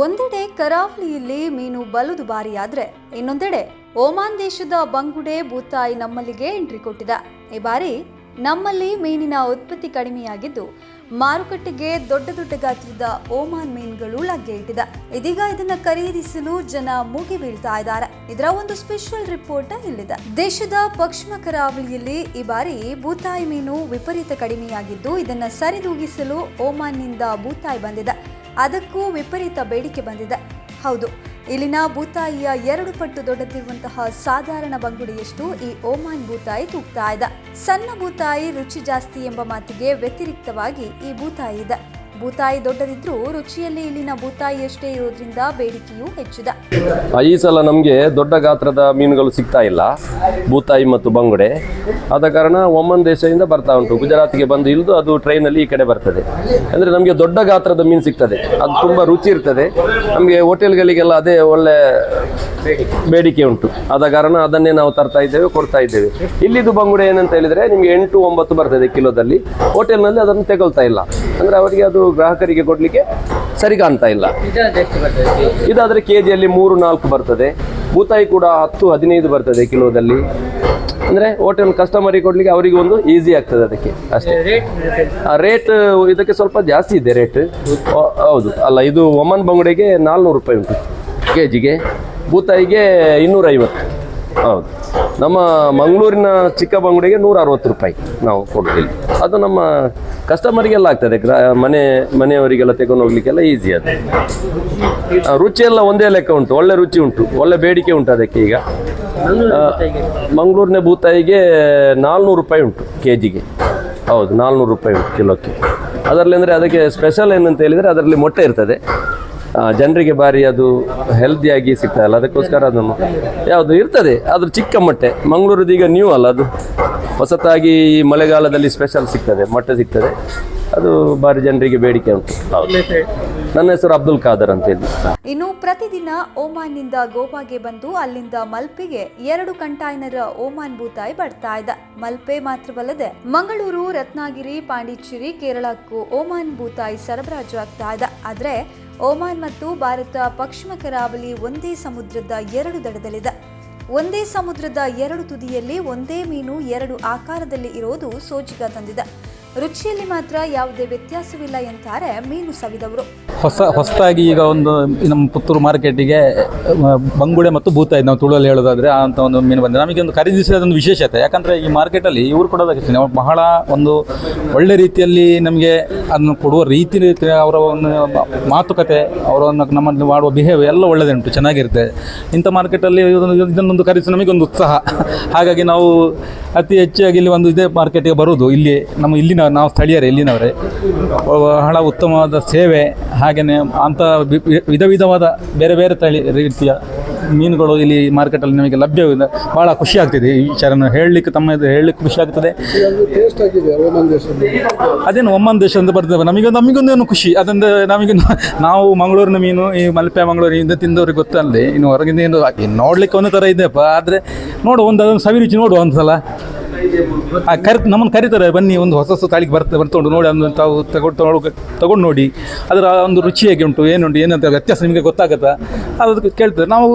ಒಂದೆಡೆ ಕರಾವಳಿಯಲ್ಲಿ ಮೀನು ಬಲು ದುಬಾರಿಯಾದ್ರೆ ಇನ್ನೊಂದೆಡೆ ಓಮಾನ್ ದೇಶದ ಬಂಗುಡೆ ಬೂತಾಯಿ ನಮ್ಮಲ್ಲಿಗೆ ಎಂಟ್ರಿ ಕೊಟ್ಟಿದೆ. ಈ ಬಾರಿ ನಮ್ಮಲ್ಲಿ ಮೀನಿನ ಉತ್ಪತ್ತಿ ಕಡಿಮೆಯಾಗಿದ್ದು ಮಾರುಕಟ್ಟೆಗೆ ದೊಡ್ಡ ದೊಡ್ಡ ಗಾತ್ರದ ಓಮಾನ್ ಮೀನುಗಳು ಲಗ್ಗೆ ಇಟ್ಟಿದೆ. ಇದೀಗ ಇದನ್ನ ಖರೀದಿಸಲು ಜನ ಮೂಗಿ ಬೀಳ್ತಾ ಇದ್ದಾರೆ. ಇದರ ಒಂದು ಸ್ಪೆಷಲ್ ರಿಪೋರ್ಟ್ ಇಲ್ಲಿದೆ. ದೇಶದ ಪಶ್ಚಿಮ ಕರಾವಳಿಯಲ್ಲಿ ಈ ಬಾರಿ ಬೂತಾಯಿ ಮೀನು ವಿಪರೀತ ಕಡಿಮೆಯಾಗಿದ್ದು ಇದನ್ನ ಸರಿದೂಗಿಸಲು ಓಮಾನ್ನಿಂದ ಬೂತಾಯಿ ಬಂದಿದೆ. ಅದಕ್ಕೂ ವಿಪರೀತ ಬೇಡಿಕೆ ಬಂದಿದೆ. ಹೌದು, ಇಲ್ಲಿನ ಬೂತಾಯಿಯ ಎರಡು ಪಟ್ಟು ದೊಡ್ಡದಿರುವಂತಹ ಸಾಧಾರಣ ಬಂಗುಡಿಯಷ್ಟು ಈ ಓಮಾನ್ ಬೂತಾಯಿ ತೂಗ್ತಾ ಇದೆ. ಸಣ್ಣ ಬೂತಾಯಿ ರುಚಿ ಜಾಸ್ತಿ ಎಂಬ ಮಾತಿಗೆ ವ್ಯತಿರಿಕ್ತವಾಗಿ ಈ ಬೂತಾಯಿ ಇದೆ. ಬೂತಾಯಿ ದೊಡ್ಡದಿದ್ರೂ ರುಚಿಯಲ್ಲಿ ಇಲ್ಲಿನ ಬೂತಾಯಿಯಷ್ಟೇ ಇರೋದ್ರಿಂದ ಬೇಡಿಕೆಯೂ ಹೆಚ್ಚಿದೆ. ಈ ಸಲ ನಮಗೆ ದೊಡ್ಡ ಗಾತ್ರದ ಮೀನುಗಳು ಸಿಗ್ತಾ ಇಲ್ಲ. ಬೂತಾಯಿ ಮತ್ತು ಬಂಗುಡೆ. ಆದ ಕಾರಣ ಒಮ್ಮನ್ ದೇಶದಿಂದ ಬರ್ತಾ ಉಂಟು. ಗುಜರಾತ್ಗೆ ಬಂದು ಇಳಿದು ಅದು ಟ್ರೈನಲ್ಲಿ ಈ ಕಡೆ ಬರ್ತದೆ. ಅಂದರೆ ನಮಗೆ ದೊಡ್ಡ ಗಾತ್ರದ ಮೀನು ಸಿಗ್ತದೆ. ಅದು ತುಂಬ ರುಚಿ ಇರ್ತದೆ. ನಮಗೆ ಹೋಟೆಲ್ಗಳಿಗೆಲ್ಲ ಅದೇ ಒಳ್ಳೆ ಬೇಡಿಕೆ ಉಂಟು. ಆದ ಕಾರಣ ಅದನ್ನೇ ನಾವು ತರ್ತಾ ಇದ್ದೇವೆ, ಕೊಡ್ತಾ ಇದ್ದೇವೆ. ಇಲ್ಲಿದು ಬಂಗುಡೆ ಏನಂತ ಹೇಳಿದ್ರೆ ನಿಮಗೆ ಎಂಟು ಒಂಬತ್ತು ಬರ್ತದೆ ಕಿಲೋದಲ್ಲಿ. ಹೋಟೆಲ್ನಲ್ಲಿ ಅದನ್ನು ತೆಗೊಳ್ತಾ ಇಲ್ಲ. ಅಂದರೆ ಅವರಿಗೆ ಅದು ಗ್ರಾಹಕರಿಗೆ ಕೊಡ್ಲಿಕ್ಕೆ ಸರಿ ಕಾಣ್ತಾ ಇಲ್ಲ. ಇದಾದ್ರೆ ಕೆ ಜಿಯಲ್ಲಿ ಮೂರು ನಾಲ್ಕು ಬರ್ತದೆ. ಬೂತಾಯಿ ಕೂಡ ಹತ್ತು ಹದಿನೈದು ಬರ್ತದೆ ಕಿಲೋದಲ್ಲಿ. ಅಂದ್ರೆ ಹೋಟೆಲ್ ಕಸ್ಟಮರಿಗೆ ಕೊಡ್ಲಿಕ್ಕೆ ಅವರಿಗೆ ಒಂದು ಈಸಿ ಆಗ್ತದೆ ಅದಕ್ಕೆ ಅಷ್ಟೇ. ರೇಟ್ ಇದಕ್ಕೆ ಸ್ವಲ್ಪ ಜಾಸ್ತಿ ಇದೆ ರೇಟ್ ಹೌದು. ಅಲ್ಲ ಇದು ಒಮನ್ ಬಂಗುಡೆಗೆ ನಾಲ್ನೂರು ರೂಪಾಯಿ ಉಂಟು. ಕೆ ಜಿಗೆ ಬೂತಾಯಿಗೆ ಇನ್ನೂರೈವತ್ತು. ಹೌದು. ನಮ್ಮ ಮಂಗಳೂರಿನ ಚಿಕ್ಕ ಬಂಗುಡೆಗೆ ನೂರ ಅರವತ್ತು ರೂಪಾಯಿ ನಾವು ಕೊಡ್ತೀವಿ ಅದು ನಮ್ಮ ಕಸ್ಟಮರಿಗೆಲ್ಲ ಆಗ್ತದೆ. ಗ್ರಾ, ಮನೆ, ಮನೆಯವರಿಗೆಲ್ಲ ತೆಗೊಂಡು ಹೋಗ್ಲಿಕ್ಕೆಲ್ಲ ಈಸಿ ಅದು. ರುಚಿಯೆಲ್ಲ ಒಂದೇ ಲೆಕ್ಕ ಉಂಟು. ಒಳ್ಳೆ ರುಚಿ ಉಂಟು. ಒಳ್ಳೆ ಬೇಡಿಕೆ ಉಂಟು ಅದಕ್ಕೆ ಈಗ. ಮಂಗಳೂರಿನ ಬೂತಾಯಿಗೆ ನಾಲ್ನೂರು ರೂಪಾಯಿ ಉಂಟು ಕೆ ಜಿಗೆ ಹೌದು, ನಾಲ್ನೂರು ರೂಪಾಯಿ ಉಂಟು ಕಿಲೋಕ್ಕೆ. ಅದರಲ್ಲಿ ಅಂದರೆ ಅದಕ್ಕೆ ಸ್ಪೆಷಲ್ ಏನಂತ ಹೇಳಿದರೆ ಅದರಲ್ಲಿ ಮೊಟ್ಟೆ ಇರ್ತದೆ. ಜನರಿಗೆ ಬಾರಿ ಅದು ಹೆಲ್ದಿಯಾಗಿ ಸಿಗ್ತಾಯಿಲ್ಲ ಅದಕ್ಕೋಸ್ಕರ ಅದನ್ನು ಯಾವುದು ಇರ್ತದೆ ಅದ್ರ ಚಿಕ್ಕ ಮೊಟ್ಟೆ. ಮಂಗಳೂರದ್ದು ಈಗ ನ್ಯೂ ಅಲ್ಲ ಅದು. ಹೊಸತಾಗಿ ಮಳೆಗಾಲದಲ್ಲಿ ಸ್ಪೆಷಲ್ ಸಿಗ್ತದೆ, ಮೊಟ್ಟೆ ಸಿಗ್ತದೆ. ಅದು ಬಾರಿ ಜನರಿಗೆ ಬೇಡಿಕೆ ಉಂಟು. ನನ್ನ ಹೆಸರು ಅಬ್ದುಲ್ ಖಾದರ್ ಅಂತ ಹೇಳಿ. ಇನ್ನು ಪ್ರತಿದಿನ ಓಮಾನ್ನಿಂದ ಗೋವಾಗೆ ಬಂದು ಅಲ್ಲಿಂದ ಮಲ್ಪೆಗೆ ಎರಡು ಕಂಟೈನರ್ ಓಮಾನ್ ಬೂತಾಯಿ ಬರ್ತಾ ಇದೆ ಮಲ್ಪೆ ಮಾತ್ರವಲ್ಲದೆ ಮಂಗಳೂರು, ರತ್ನಗಿರಿ, ಪಾಂಡಿಚೇರಿ, ಕೇರಳಕ್ಕೂ ಓಮಾನ್ ಬೂತಾಯಿ ಸರಬರಾಜು ಆಗ್ತಾ ಇದ್ದ. ಆದ್ರೆ ಓಮಾನ್ ಮತ್ತು ಭಾರತ ಪಶ್ಚಿಮ ಕರಾವಳಿ ಒಂದೇ ಸಮುದ್ರದ ಎರಡು ದಡದಲ್ಲಿದೆ. ಒಂದೇ ಸಮುದ್ರದ ಎರಡು ತುದಿಯಲ್ಲಿ ಒಂದೇ ಮೀನು ಎರಡು ಆಕಾರದಲ್ಲಿ ಇರೋದು ಸೋಜಿಗ ತಂದಿದೆ. ರುಚಿಯಲ್ಲಿ ಮಾತ್ರ ಯಾವುದೇ ವ್ಯತ್ಯಾಸವಿಲ್ಲ ಎಂತಾರೆ ಮೀನು ಸವಿದವರು. ಹೊಸ, ಹೊಸದಾಗಿ ಈಗ ಒಂದು ನಮ್ಮ ಪುತ್ತೂರು ಮಾರ್ಕೆಟಿಗೆ ಬಂಗುಡೆ ಮತ್ತು ಬೂತಾಯಿ ನಾವು ತುಳುವಲ್ಲಿ ಹೇಳೋದಾದ್ರೆ ಅಂತ ಒಂದು ಮೀನು ಬಂದಿದೆ. ನಮಗೆ ಒಂದು ಖರೀದಿಸಿದ ವಿಶೇಷತೆ. ಯಾಕಂದರೆ ಈ ಮಾರ್ಕೆಟಲ್ಲಿ ಇವರು ಕೊಡೋದಕ್ಕೆ ಬಹಳ ಒಂದು ಒಳ್ಳೆ ರೀತಿಯಲ್ಲಿ ನಮಗೆ ಅದನ್ನು ಕೊಡುವ ರೀತಿ ಅವರ ಒಂದು ಮಾತುಕತೆ ಅವರನ್ನು ನಮ್ಮನ್ನು ನಮ್ಮಲ್ಲಿ ಮಾಡುವ ಬಿಹೇವ್ ಎಲ್ಲ ಒಳ್ಳೆದುಂಟು ಚೆನ್ನಾಗಿರುತ್ತೆ. ಇಂಥ ಮಾರ್ಕೆಟಲ್ಲಿ ಇದನ್ನು ಇದನ್ನೊಂದು ಕರೆಸಿ ನಮಗೆ ಒಂದು ಉತ್ಸಾಹ. ಹಾಗಾಗಿ ನಾವು ಅತಿ ಹೆಚ್ಚಾಗಿ ಇಲ್ಲಿ ಒಂದು ಇದೇ ಮಾರ್ಕೆಟಿಗೆ ಬರುವುದು. ಇಲ್ಲಿ ನಮ್ಮ ಇಲ್ಲಿನ, ನಾವು ಸ್ಥಳೀಯರೇ, ಇಲ್ಲಿನವರೇ. ಬಹಳ ಉತ್ತಮವಾದ ಸೇವೆ ಹಾಗೆಯೇ ಅಂಥ ವಿಧ ವಿಧವಾದ ಬೇರೆ ಬೇರೆ ತಳಿ ರೀತಿಯ ಮೀನುಗಳು ಇಲ್ಲಿ ಮಾರ್ಕೆಟಲ್ಲಿ ನಮಗೆ ಲಭ್ಯವಿದೆ. ಭಾಳ ಖುಷಿ ಆಗ್ತಿದೆ ಈ ವಿಚಾರನ ಹೇಳಲಿಕ್ಕೆ ತಮ್ಮ ಇದು ಹೇಳಲಿಕ್ಕೆ ಖುಷಿ ಆಗ್ತದೆ. ಅದೇನು ಒಮ್ಮನ್ ದೇಶ ಅಂತ ಬರ್ತದೆ. ನಮಗೆ ನಮಗೊಂದೇನು ಖುಷಿ? ಅದೊಂದು ನಮಗೆ ನಾವು ಮಂಗಳೂರಿನ ಮೀನು, ಈ ಮಲ್ಪೆ ಮಂಗಳೂರಿನಿಂದ ತಿಂದವ್ರಿಗೆ ಗೊತ್ತಲ್ಲದೆ, ಇನ್ನು ಹೊರಗಿಂದ ಏನು ನೋಡ್ಲಿಕ್ಕೆ ಒಂದು ಥರ ಇದೆಯಪ್ಪ. ಆದರೆ ನೋಡು ಒಂದು, ಅದೊಂದು ಸವಿರುಚಿ ನೋಡುವ ಒಂದು ಸಲ ಆ ಕರಿ ನಮ್ಮನ್ನು ಕರೀತಾರೆ ಬನ್ನಿ ಒಂದು ಹೊಸ ಹೊಸ ತಾಳಿಗೆ ಬರ್ತಾ ಬರ್ತೊಂಡು ನೋಡಿ ಅದನ್ನು ತಾವು ತಗೊಂಡು ತಗೊಂಡು ನೋಡಿ. ಅದರ ಒಂದು ರುಚಿ ಹೇಗೆ ಉಂಟು ಏನುಂಟು ಏನಂತ ವ್ಯತ್ಯಾಸ ನಿಮಗೆ ಗೊತ್ತಾಗುತ್ತಾ? ಅದಕ್ಕೆ ಕೇಳ್ತಾರೆ. ನಾವು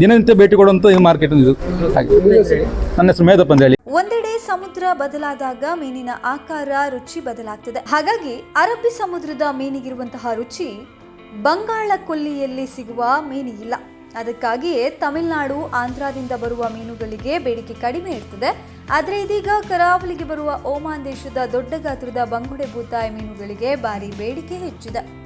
ದಿನನಿತ್ಯ ಭೇಟಿ ಕೊಡುವಂಥ ಈ ಮಾರ್ಕೆಟ್ ಇದು. ಹಾಗೆ. ನನ್ನ ಹೆಸರು ಮೇಧಪ್ಪ ಅಂತ ಹೇಳಿ. ಒಂದೆಡೆ ಸಮುದ್ರ ಬದಲಾದಾಗ ಮೀನಿನ ಆಕಾರ ರುಚಿ ಬದಲಾಗ್ತದೆ. ಹಾಗಾಗಿ ಅರಬ್ಬಿ ಸಮುದ್ರದ ಮೀನಿಗಿರುವಂತಹ ರುಚಿ ಬಂಗಾಳ ಕೊಲ್ಲಿಯಲ್ಲಿ ಸಿಗುವ ಮೀನಿಗಿಲ್ಲ. ಅದಕ್ಕಾಗಿಯೇ ತಮಿಳುನಾಡು, ಆಂಧ್ರದಿಂದ ಬರುವ ಮೀನುಗಳಿಗೆ ಬೇಡಿಕೆ ಕಡಿಮೆ ಇರ್ತದೆ. ಆದರೆ ಇದೀಗ ಕರಾವಳಿಗೆ ಬರುವ ಓಮಾನ್ ದೇಶದ ದೊಡ್ಡ ಗಾತ್ರದ ಬಂಗುಡೆ ಬೂತಾಯಿ ಮೀನುಗಳಿಗೆ ಭಾರಿ ಬೇಡಿಕೆ ಹೆಚ್ಚಿದೆ.